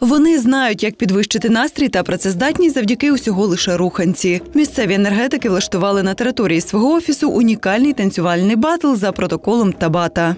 Вони знають, як підвищити настрій та працездатність завдяки усього лише руханці. Місцеві енергетики влаштували на території свого офісу унікальний танцювальний батл за протоколом Табата.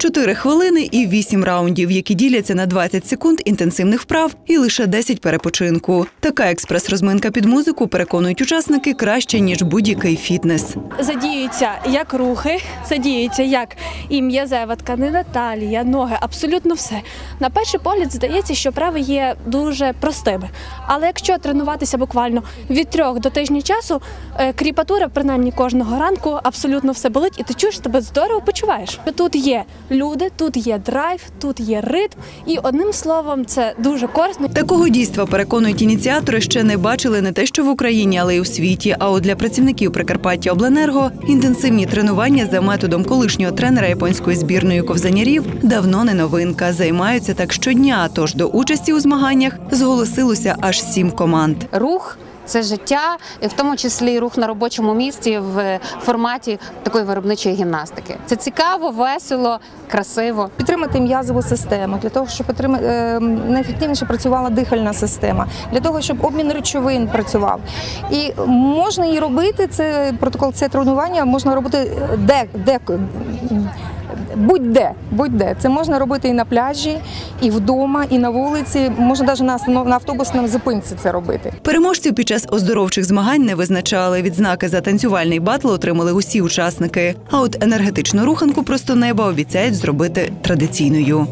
Усього 4 хвилини і 8 раундів, які діляться на 20 секунд інтенсивних вправ і лише 10 перепочинку. Така експрес-розминка під музику переконують учасники краще ніж будь-який фітнес. задіються як рухи, задіються як і м'язева тканина, талія, ноги, абсолютно все. На перший погляд здається, що вправи є дуже простими. Але якщо тренуватися буквально від трьох до тижня часу, е, кріпатура, принаймні кожного ранку, абсолютно все болить, і ти чуєш тебе здорово почуваєш. Тут є люди, тут є драйв, тут є ритм, і одним словом, це дуже корисно. Такого дійства переконують ініціатори, ще не бачили не те, що в Україні, але й у світі. А от для працівників Прикарпаття Обленерго інтенсивні тренування за методом колишнього тренера японської збірної ковзанярів давно не новинка. Займаються так щодня. Тож до участі у змаганнях зголосилося аж сім команд. рух. Це життя, і в тому числі рух на робочому місці в форматі такої виробничої гімнастики. Це цікаво, весело, красиво. підтримати м'язову систему, для того, щоб отрима- е, найефективніше працювала дихальна система, для того, щоб обмін речовин працював. І можна і робити це протокол, це тренування можна робити де, де будь-де, будь-де. Це можна робити і на пляжі, і вдома, і на вулиці. Можна навіть на, на автобусному зупинці це робити. Переможців під час оздоровчих змагань не визначали. Відзнаки за танцювальний батл отримали усі учасники. А от енергетичну руханку просто неба обіцяють зробити традиційною.